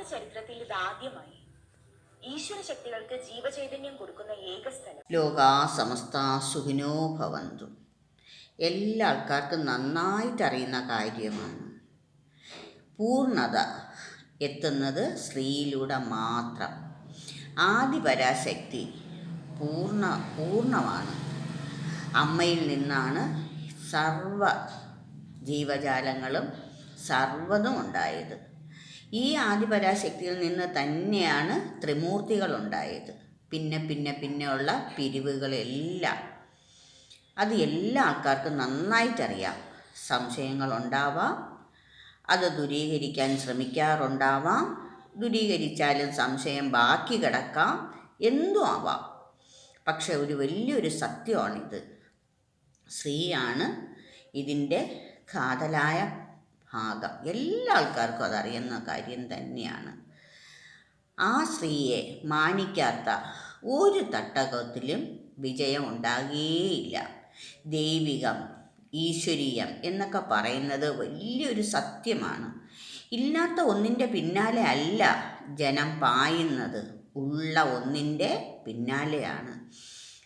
ലോക ചരിത്രത്തിൽ ഇത് ആദ്യമായി ഈശ്വര ശക്തികൾക്ക് ജീവചൈതന്യം കൊടുക്കുന്ന ഏക സ്ഥലം. ലോകാ സമസ്ത സുഖിനോ ഭവന്തു. എല്ലാ ആൾക്കാർക്കും നന്നായിട്ട് അറിയുന്ന കാര്യമാണ്. പൂർണത എത്തുന്നത് സ്ത്രീയിലൂടെ മാത്രം. ആദിപരാശക്തി പൂർണ പൂർണമാണ് അമ്മയിൽ നിന്നാണ് സർവ ജീവജാലങ്ങളും സർവതും ഉണ്ടായത്. ഈ ആദിപരാശക്തിയിൽ നിന്ന് തന്നെയാണ് ത്രിമൂർത്തികൾ ഉണ്ടായത് പിന്നെ പിന്നെ പിന്നെയുള്ള പിരിവുകളെല്ലാം. അത് എല്ലാ ആൾക്കാർക്കും നന്നായിട്ടറിയാം. സംശയങ്ങൾ ഉണ്ടാവാം അത് ദൂരീകരിക്കാൻ ശ്രമിക്കാറുണ്ടാവാം. ദൂരീകരിച്ചാലും സംശയം ബാക്കി കിടക്കാം. എന്തും ആവാം. പക്ഷെ ഒരു വലിയൊരു സത്യമാണിത്. സ്ത്രീയാണ് ഇതിന്റെ കാതലായ ഭാഗം എല്ലാ ആൾക്കാർക്കും അതറിയുന്ന കാര്യം തന്നെയാണ്. ആ സ്ത്രീയെ മാനിക്കാത്ത ഒരു തട്ടകത്തിലും വിജയം ഉണ്ടാകുകയില്ല ദൈവികം ഈശ്വരീയം എന്നൊക്കെ പറയുന്നത് വലിയൊരു സത്യമാണ്. ഇല്ലാത്ത ഒന്നിന്റെ പിന്നാലെ അല്ല ജനം പായുന്നത്. ഉള്ള ഒന്നിന്റെ പിന്നാലെയാണ്.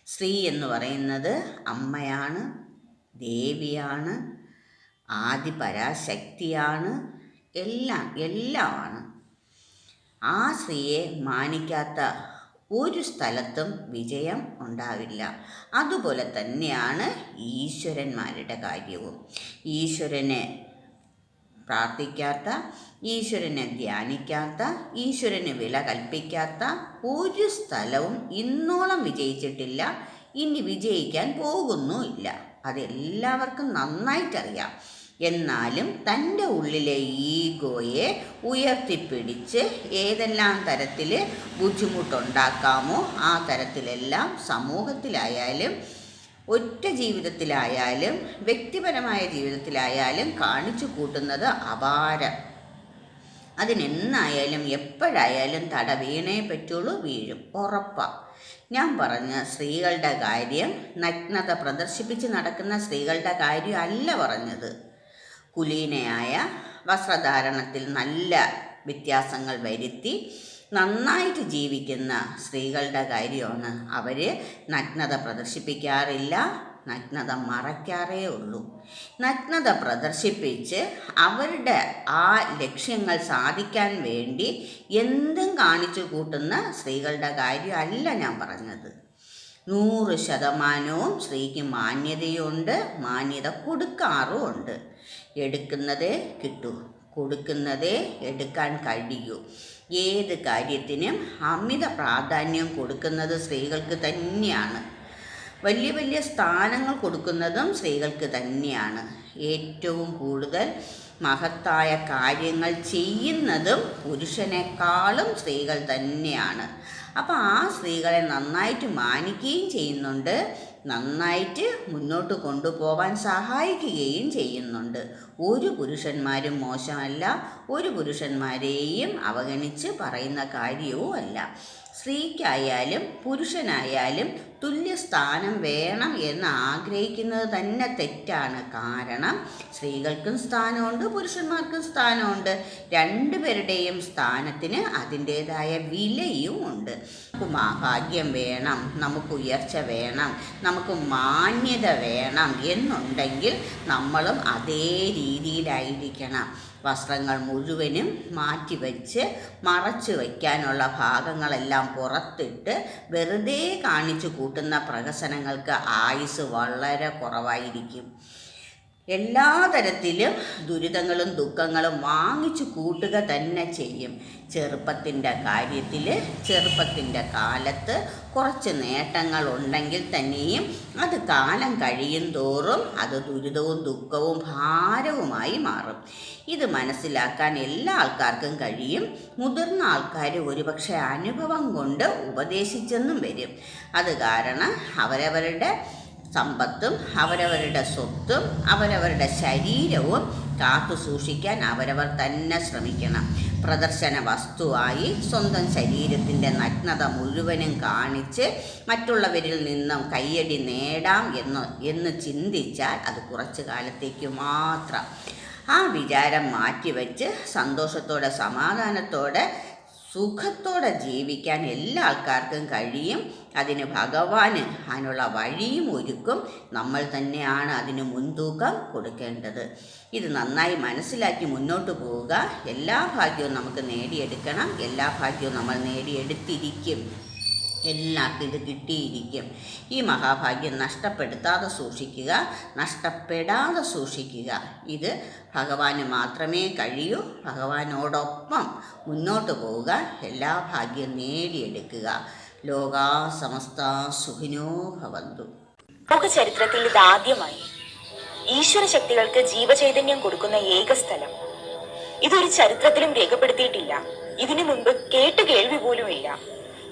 സ്ത്രീ എന്ന് പറയുന്നത് അമ്മയാണ് ദേവിയാണ് ആദിപരാശക്തിയാണ് എല്ലാം എല്ലാമാണ്. ആ സ്ത്രീയെ മാനിക്കാത്ത ഒരു സ്ഥലത്തും വിജയം ഉണ്ടാവില്ല. അതുപോലെ തന്നെയാണ് ഈശ്വരന്മാരുടെ കാര്യവും. ഈശ്വരനെ പ്രാർത്ഥിക്കാത്ത ഈശ്വരനെ ധ്യാനിക്കാത്ത ഈശ്വരന് വില കൽപ്പിക്കാത്ത ഒരു സ്ഥലവും ഇന്നോളം വിജയിച്ചിട്ടില്ല. ഇനി വിജയിക്കാൻ പോകുന്നുമില്ല. അതെല്ലാവർക്കും നന്നായിട്ടറിയാം. എന്നാലും തന്റെ ഉള്ളിലെ ഈഗോയെ ഉയർത്തിപ്പിടിച്ച് ഏതെല്ലാം തരത്തിൽ ബുദ്ധിമുട്ടുണ്ടാക്കാമോ ആ തരത്തിലെല്ലാം സമൂഹത്തിലായാലും ഒറ്റ ജീവിതത്തിലായാലും വ്യക്തിപരമായ ജീവിതത്തിലായാലും കാണിച്ചു കൂട്ടുന്നത് അപാരം. അതിനെന്നായാലും എപ്പോഴായാലും തട വീണേ പറ്റുള്ളൂ വീഴും ഉറപ്പാണ് ഞാൻ പറഞ്ഞ സ്ത്രീകളുടെ കാര്യം നഗ്നത പ്രദർശിപ്പിച്ച് നടക്കുന്ന സ്ത്രീകളുടെ കാര്യം അല്ല പറഞ്ഞത്. കുലീനയായ വസ്ത്രധാരണത്തിൽ നല്ല വ്യത്യാസങ്ങൾ വരുത്തി നന്നായിട്ട് ജീവിക്കുന്ന സ്ത്രീകളുടെ കാര്യമാണ് അവർ നഗ്നത പ്രദർശിപ്പിക്കാറില്ല നഗ്നത മറയ്ക്കാറേ ഉള്ളൂ. നഗ്നത പ്രദർശിപ്പിച്ച് അവരുടെ ആ ലക്ഷ്യങ്ങൾ സാധിക്കാൻ വേണ്ടി എന്തും കാണിച്ചു കൂട്ടുന്ന സ്ത്രീകളുടെ കാര്യമല്ല ഞാൻ പറഞ്ഞത്. നൂറ് ശതമാനവും സ്ത്രീക്ക് മാന്യതയുണ്ട് മാന്യത കൊടുക്കാറുമുണ്ട് എടുക്കുന്നതേ കിട്ടൂ കൊടുക്കുന്നതേ എടുക്കാൻ കഴിയൂ. ഏത് കാര്യത്തിനും അമിത പ്രാധാന്യം കൊടുക്കുന്നത് സ്ത്രീകൾക്ക് തന്നെയാണ്. വലിയ വലിയ സ്ഥാനങ്ങൾ കൊടുക്കുന്നതും സ്ത്രീകൾക്ക് തന്നെയാണ്. ഏറ്റവും കൂടുതൽ മഹത്തായ കാര്യങ്ങൾ ചെയ്യുന്നതും പുരുഷനേക്കാളും സ്ത്രീകൾ തന്നെയാണ്. അപ്പോൾ ആ സ്ത്രീകളെ നന്നായിട്ട് മാനിക്കുകയും ചെയ്യുന്നുണ്ട്. നന്നായിട്ട് മുന്നോട്ട് കൊണ്ടുപോകാൻ സഹായിക്കുകയും ചെയ്യുന്നുണ്ട്. ഒരു പുരുഷന്മാരും മോശമല്ല. ഒരു പുരുഷന്മാരെയും അവഗണിച്ച് പറയുന്ന കാര്യവും അല്ല. സ്ത്രീക്കായാലും പുരുഷനായാലും തുല്യ സ്ഥാനം വേണം എന്ന് ആഗ്രഹിക്കുന്നത് തന്നെ തെറ്റാണ്. കാരണം സ്ത്രീകൾക്കും സ്ഥാനമുണ്ട് പുരുഷന്മാർക്കും സ്ഥാനമുണ്ട്. രണ്ടുപേരുടെയും സ്ഥാനത്തിന് അതിന്റേതായ വിലയും ഉണ്ട്. നമുക്ക് മഹാഭാഗ്യം വേണം നമുക്ക് ഉയർച്ച വേണം നമുക്ക് മാന്യത വേണം എന്നുണ്ടെങ്കിൽ നമ്മളും അതേ രീതിയിലായിരിക്കണം. വസ്ത്രങ്ങൾ മുഴുവനും മാറ്റിവെച്ച് മറച്ചു വയ്ക്കാനുള്ള ഭാഗങ്ങളെല്ലാം പുറത്തിട്ട് വെറുതെ കാണിച്ചു കൂട്ടുന്ന പ്രഹസനങ്ങൾക്ക് ആയുസ് വളരെ കുറവായിരിക്കും. എല്ലാ തരത്തിലും ദുരിതങ്ങളും ദുഃഖങ്ങളും വാങ്ങിച്ചു കൂട്ടുക തന്നെ ചെയ്യും. ചെറുപ്പത്തിന്റെ കാര്യത്തിൽ ചെറുപ്പത്തിന്റെ കാലത്ത് കുറച്ച് നേട്ടങ്ങൾ ഉണ്ടെങ്കിൽ തന്നെയും അത് കാലം കഴിയും തോറും അത് ദുരിതവും ദുഃഖവും ഭാരവുമായി മാറും. ഇത് മനസ്സിലാക്കാൻ എല്ലാ ആൾക്കാർക്കും കഴിയും. മുതിർന്ന ആൾക്കാർ ഒരുപക്ഷെ അനുഭവം കൊണ്ട് ഉപദേശിച്ചെന്നും വരും. അത് കാരണം അവരവരുടെ സമ്പത്തും അവരവരുടെ സ്വത്തും അവരവരുടെ ശരീരവും കാത്തു സൂക്ഷിക്കാൻ അവരവർ തന്നെ ശ്രമിക്കണം. പ്രദർശന വസ്തുവായി സ്വന്തം ശരീരത്തിന്റെ നഗ്നത മുഴുവനും കാണിച്ച് മറ്റുള്ളവരിൽ നിന്നും കയ്യടി നേടാം എന്ന് എന്ന് ചിന്തിച്ചാൽ അത് കുറച്ചു കാലത്തേക്ക് മാത്രം. ആ വിചാരം മാറ്റിവെച്ച് സന്തോഷത്തോടെ സമാധാനത്തോടെ സുഖത്തോടെ ജീവിക്കാൻ എല്ലാ ആൾക്കാർക്കും കഴിയും. അതിന് ഭഗവാന് അതിനുള്ള വഴിയും ഒരുക്കും. നമ്മൾ തന്നെയാണ് അതിന് മുൻതൂക്കം കൊടുക്കേണ്ടത്. ഇത് നന്നായി മനസ്സിലാക്കി മുന്നോട്ട് പോവുക. എല്ലാ ഭാഗ്യവും നമുക്ക് നേടിയെടുക്കണം. എല്ലാ ഭാഗ്യവും നമ്മൾ നേടിയെടുത്തിരിക്കും. എല്ലാവർക്കും ഇത് കിട്ടിയിരിക്കും. ഈ മഹാഭാഗ്യം നഷ്ടപ്പെടുത്താതെ സൂക്ഷിക്കുക നഷ്ടപ്പെടാതെ സൂക്ഷിക്കുക. ഇത് ഭഗവാന് മാത്രമേ കഴിയൂ. ഭഗവാനോടൊപ്പം മുന്നോട്ട് പോവുക. എല്ലാ ഭാഗ്യം നേടിയെടുക്കുക. ലോകാ സമസ്ത സുഖിനോ ഭവന്തു. ലോകചരിത്രത്തിൽ ചരിത്രത്തിൽ ഇതാദ്യമായി ഈശ്വര ശക്തികൾക്ക് ജീവചൈതന്യം കൊടുക്കുന്ന ഏക സ്ഥലം. ഇതൊരു ചരിത്രത്തിലും രേഖപ്പെടുത്തിയിട്ടില്ല. ഇതിനു മുൻപ് കേട്ടു കേൾവി പോലുമില്ല.